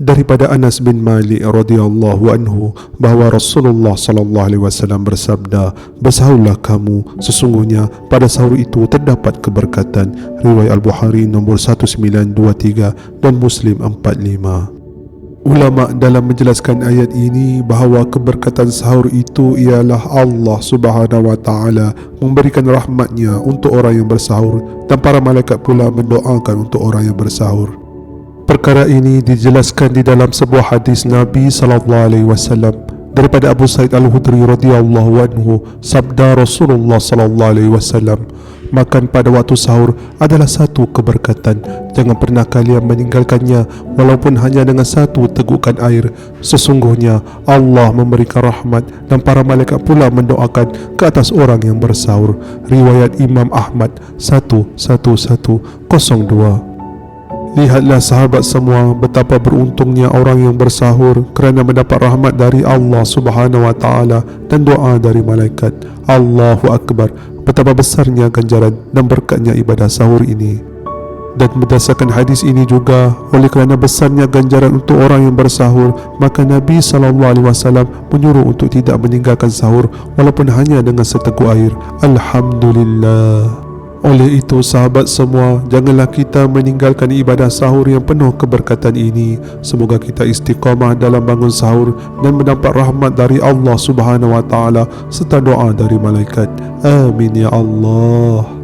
daripada Anas bin Malik radhiyallahu anhu bahawa Rasulullah sallallahu alaihi wasallam bersabda bersahurlah kamu sesungguhnya pada sahur itu terdapat keberkatan riwayat Al-Bukhari nombor 1923 dan Muslim 45 Ulama dalam menjelaskan ayat ini bahawa keberkatan sahur itu ialah Allah Subhanahu wa taala memberikan rahmatnya untuk orang yang bersahur dan para malaikat pula mendoakan untuk orang yang bersahur. Perkara ini dijelaskan di dalam sebuah hadis Nabi sallallahu alaihi wasallam daripada Abu Sa'id Al-Hudri radhiyallahu anhu sabda Rasulullah sallallahu alaihi wasallam makan pada waktu sahur adalah satu keberkatan. Jangan pernah kalian meninggalkannya walaupun hanya dengan satu tegukan air. Sesungguhnya Allah memberikan rahmat dan para malaikat pula mendoakan ke atas orang yang bersahur riwayat Imam Ahmad 1102 Lihatlah sahabat semua betapa beruntungnya orang yang bersahur kerana mendapat rahmat dari Allah Subhanahu wa taala dan doa dari malaikat. Allahu akbar. Betapa besarnya ganjaran dan berkatnya ibadah sahur ini. Dan berdasarkan hadis ini juga oleh kerana besarnya ganjaran untuk orang yang bersahur maka Nabi sallallahu alaihi wasallam menyuruh untuk tidak meninggalkan sahur walaupun hanya dengan seteguk air. Alhamdulillah. Oleh itu sahabat semua Janganlah kita meninggalkan ibadah sahur yang penuh keberkatan ini. Semoga kita istiqamah dalam bangun sahur Dan mendapat rahmat dari Allah subhanahu wa ta'ala Serta doa dari malaikat. Amin ya Allah